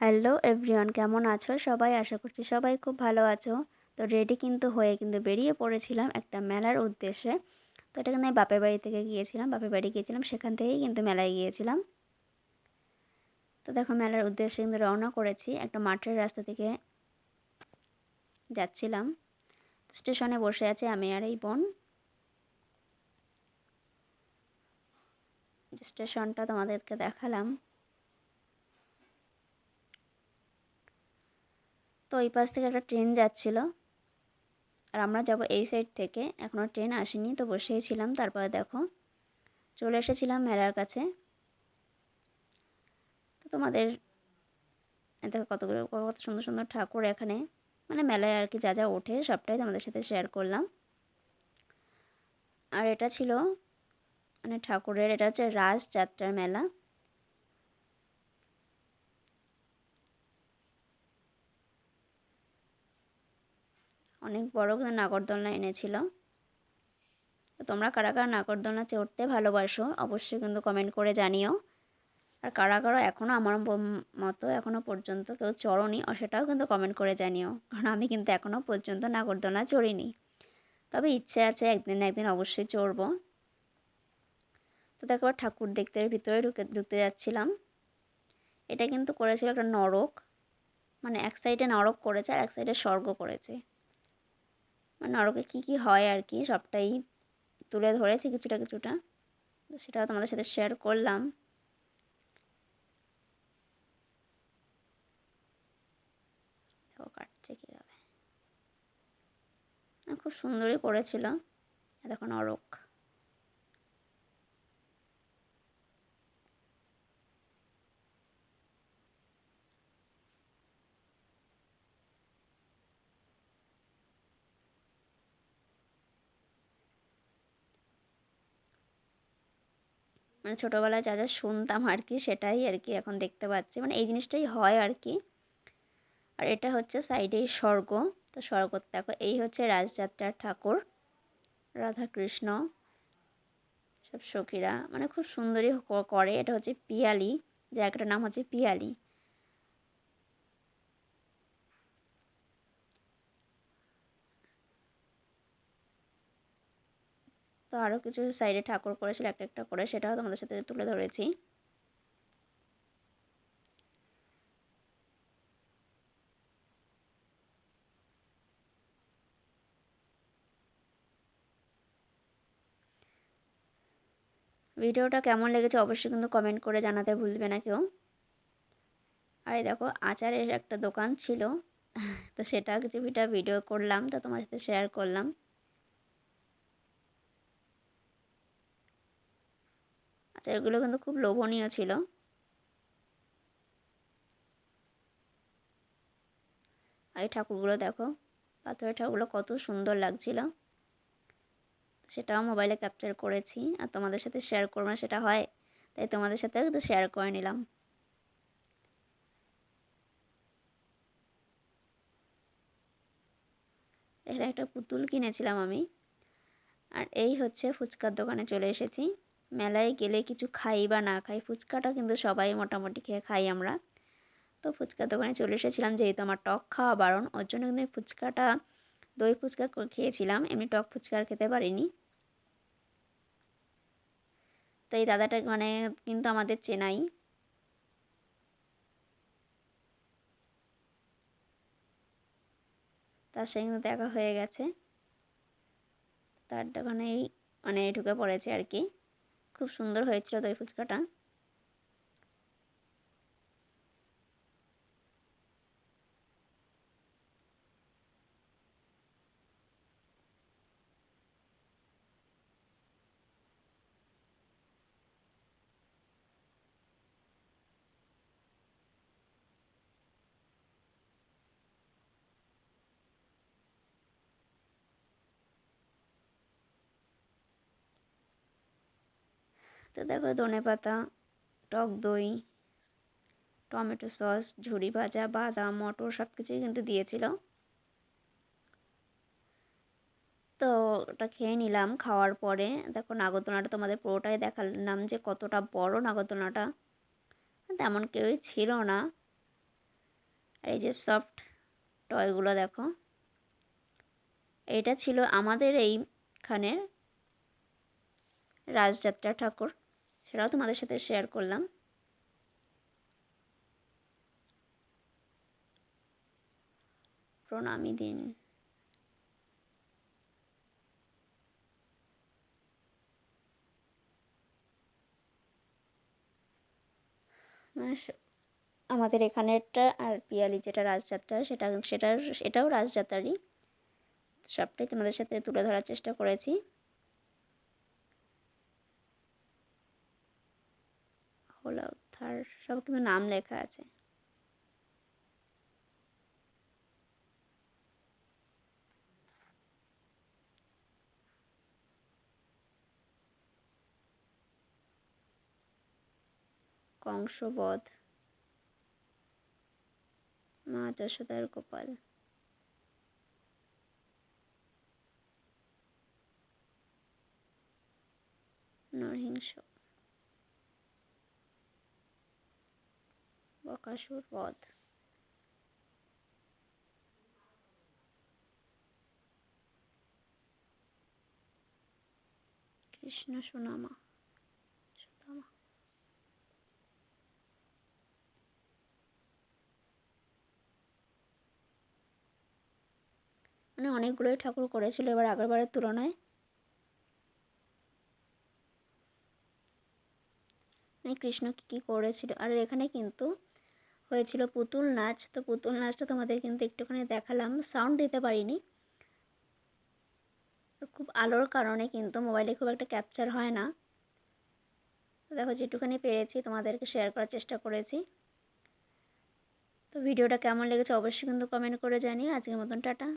Hello everyone কেমন আছো? সবাই আশা করছি সবাই খুব ভালো আছো। তো রেডি কিন্তু হয়ে কিন্তু বেরিয়ে পড়েছিলাম একটা মেলার উদ্দেশ্যে। তো এটা কিন্তু আমি বাপের বাড়ি থেকে গিয়েছিলাম, বাপের বাড়ি গিয়েছিলাম, সেখান থেকেই কিন্তু মেলায় গিয়েছিলাম। তো দেখো, মেলার উদ্দেশ্যে কিন্তু রওনা করেছি। একটা মাঠের রাস্তা থেকে যাচ্ছিলাম। স্টেশনে বসে আছে আমি আর এই বোন। স্টেশনটা তোমাদেরকে দেখালাম। ওই পাশ থেকে একটা ট্রেন যাচ্ছিল। আর আমরা যাব এই সাইড থেকে। এখনও ট্রেন আসেনি, তো বসেই ছিলাম। তারপরে দেখো, চলে এসেছিলাম মেলার কাছে। তো তোমাদের দেখো কতগুলো কত সুন্দর সুন্দর ঠাকুর এখানে। মানে মেলায় আর কি যা যা ওঠে, সবটাই তোমাদের সাথে শেয়ার করলাম। আর এটা ছিল মানে ঠাকুরের, এটা হচ্ছে রাজযাত্রার মেলা। অনেক বড় নাগরদোলনা এনেছিল। তো তোমরা কারা কারা নাগরদোলনা চড়তে ভালোবাসো, অবশ্যই কিন্তু কমেন্ট করে জানিও। আর কারা কারা এখনও আমার মতো এখনও পর্যন্ত কেউ চড়নি সেটাও কিন্তু কমেন্ট করে জানিও। কারণ আমি কিন্তু এখনও পর্যন্ত নাগরদোলনা চড়িনি। তবে ইচ্ছে আছে একদিন একদিন অবশ্যই চড়বো। তো দেখো ঠাকুর দেখতে ভিতরে ঢুকে, ঢুকতে যাচ্ছিলাম। এটা কিন্তু করেছিল একটা নরক। মানে এক সাইডে নরক করেছে, আর এক সাইডে স্বর্গ করেছে। নরকে কী কী হয় আর কি সবটাই তুলে ধরেছে কিছুটা কিছুটা। তো সেটাও তোমাদের সাথে শেয়ার করলাম। কাটছে কীভাবে। খুব সুন্দরই করেছিল। এতক্ষণ নরক মানে ছোটোবেলায় যা যা শুনতাম আর কি সেটাই আর কি এখন দেখতে পাচ্ছি। মানে এই জিনিসটাই হয় আর কি আর এটা হচ্ছে সাইডে স্বর্গ। তো স্বর্গ দেখো, এই হচ্ছে রাজযাত্রার ঠাকুর, রাধাকৃষ্ণ, সব সখীরা। মানে খুব সুন্দরই করে। এটা হচ্ছে পিয়ালি। জায়গাটার নাম হচ্ছে পিয়ালি। তো আরও কিছু সাইডে ঠাকুর করেছিল, একটা একটা করে সেটাও তোমাদের সাথে তুলে ধরেছি। ভিডিওটা কেমন লেগেছে অবশ্যই কিন্তু কমেন্ট করে জানাতে ভুলবে না কেউ। আর দেখো, আচারের একটা দোকান ছিল, তো সেটা কিছু ভিডিও করলাম, তো তোমার সাথে শেয়ার করলাম। আচ্ছা এগুলো কিন্তু খুব লোভনীয় ছিল। আর এই ঠাকুরগুলো দেখো, পাথরের ঠাকুরগুলো কত সুন্দর লাগছিল। সেটাও মোবাইলে ক্যাপচার করেছি, আর তোমাদের সাথে শেয়ার করব না, সেটা হয়, তাই তোমাদের সাথেও কিন্তু শেয়ার করে নিলাম। এখানে একটা পুতুল কিনেছিলাম আমি, আর এই হচ্ছে ফুচকার দোকানে চলে এসেছি। মেলায় গেলে কিছু খাই বা না খাই ফুচকাটা কিন্তু সবাই মোটামুটি খেয়ে খাই আমরা। তো ফুচকার দোকানে চলে এসেছিলাম যেহেতু আমার টক খাওয়া বারণ, ওর জন্য কিন্তু ফুচকাটা, দই ফুচকা খেয়েছিলাম। এমনি টক ফুচকা খেতে পারিনি। তো এই দাদাটা মানে কিন্তু আমাদের চেনাই। তার সঙ্গে কিন্তু দেখা হয়ে গেছে। তার দোকানেই মানে ঢুকে পড়েছে আর কি। খুব সুন্দর হয়েছিল দই ফুচকাটা। তো দেখো ধনে পাতা, টক দই, টমেটো সস ঝুড়ি ভাজা, বাদাম, মটর সব কিছুই কিন্তু দিয়েছিল। তো ওটা খেয়ে নিলাম খাওয়ার পরে। দেখো নাগরদোলনাটা তোমাদের পুরোটাই দেখালাম যে কতটা বড় নাগরদোলনাটা তেমন কেউই ছিল না। আর এই যে সফট টয়গুলো দেখো। এটা ছিল আমাদের এইখানের রাজযাত্রা ঠাকুর। সেটাও তোমাদের সাথে শেয়ার করলাম। প্রণামী দিন। আমাদের এখানেরটা আর পিয়ালি যেটা রাজযাত্রা, সেটা, সেটার এটাও রাজযাত্রারই। সবটাই তোমাদের সাথে তুলে ধরার চেষ্টা করেছি। হোলা উদ্ধার সব কিন্তু নাম লেখা আছে। কংসবধ মা যশোদার গোপাল। নরহিংস। বকাসুর বধ কৃষ্ণ সুনামা। মানে অনেকগুলোই ঠাকুর করেছিল এবার আগেরবারের তুলনায়। মানে কৃষ্ণ কী কী করেছিল, আর এখানে কিন্তু হয়েছিল পুতুল নাচ। তো পুতুল নাচটা তোমাদের কিন্তু একটুখানি দেখালাম। সাউন্ড দিতে পারিনি। খুব আলোর কারণে কিন্তু মোবাইলে খুব একটা ক্যাপচার হয় না। তো দেখো, যেটুখানি পেরেছি তোমাদেরকে শেয়ার করার চেষ্টা করেছি। তো ভিডিওটা কেমন লেগেছে অবশ্যই কিন্তু কমেন্ট করে জানিয়ে আজকের মতন টাটা।